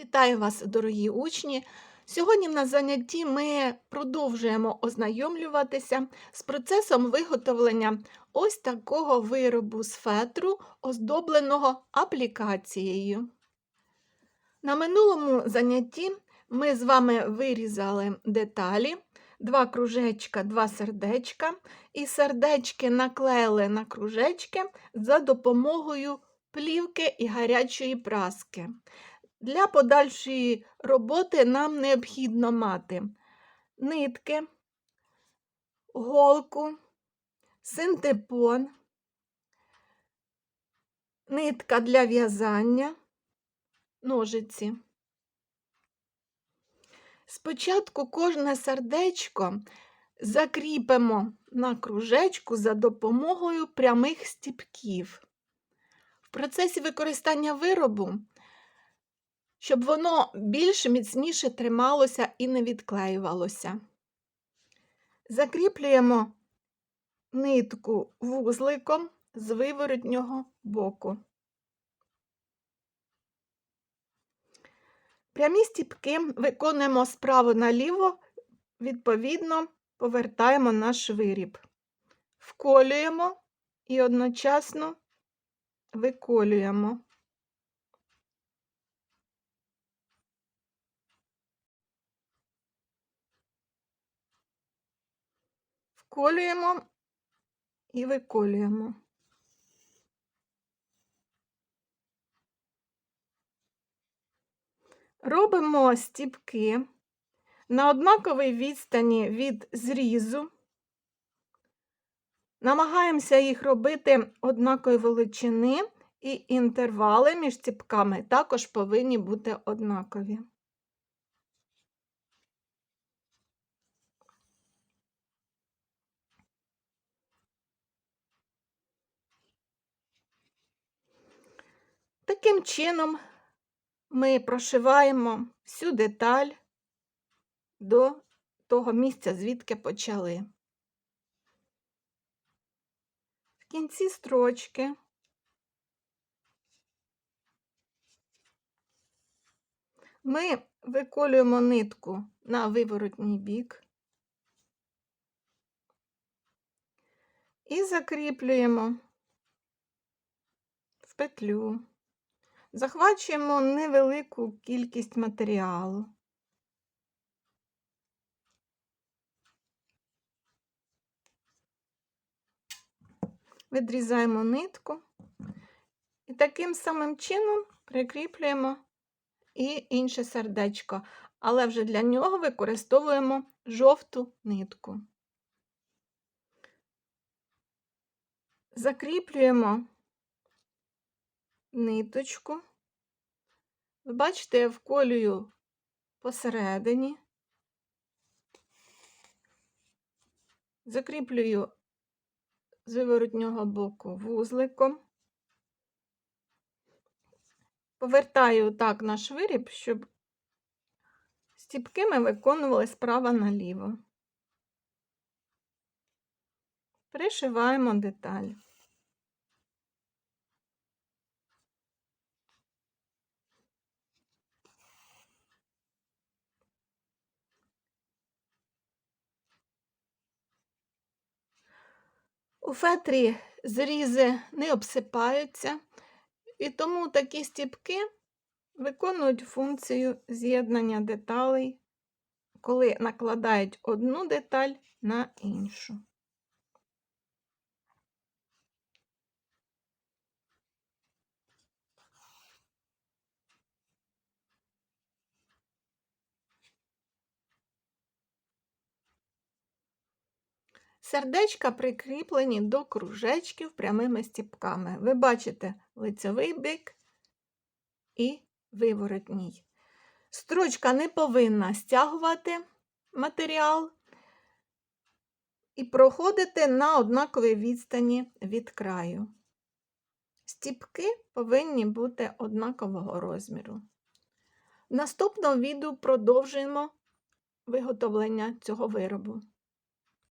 Вітаю вас, дорогі учні! Сьогодні на занятті ми продовжуємо ознайомлюватися з процесом виготовлення ось такого виробу з фетру, оздобленого аплікацією. На минулому занятті ми з вами вирізали деталі, два кружечка, два сердечка, і сердечки наклеїли на кружечки за допомогою плівки і гарячої праски. Для подальшої роботи нам необхідно мати нитки, голку, синтепон, нитка для в'язання, ножиці. Спочатку кожне сердечко закріпимо на кружечку за допомогою прямих стіпків. В процесі використання виробу щоб воно більш міцніше трималося і не відклеювалося. Закріплюємо нитку вузликом з виворотнього боку. Прямі стіпки виконуємо справа наліво, відповідно, повертаємо наш виріб, вколюємо і одночасно виколюємо. Вколюємо і виколюємо. Робимо стіпки на однаковій відстані від зрізу. Намагаємося їх робити однакової величини, і інтервали між ціпками також повинні бути однакові. Таким чином ми прошиваємо всю деталь до того місця, звідки почали. В кінці строчки ми виколюємо нитку на виворотній бік і закріплюємо в петлю. Захвачуємо невелику кількість матеріалу. Відрізаємо нитку і таким самим чином прикріплюємо і інше сердечко, але вже для нього використовуємо жовту нитку. Закріплюємо ниточку. Ви бачите, я вколюю посередині, закріплюю з виворотнього боку вузликом, повертаю так наш виріб, щоб стіпки ми виконували справа наліво. Пришиваємо деталь. У фетрі зрізи не обсипаються, і тому такі стіпки виконують функцію з'єднання деталей, коли накладають одну деталь на іншу. Сердечка прикріплені до кружечків прямими стіпками. Ви бачите лицевий бік і виворотній. Строчка не повинна стягувати матеріал і проходити на однаковій відстані від краю. Стіпки повинні бути однакового розміру. В наступному відео продовжуємо виготовлення цього виробу.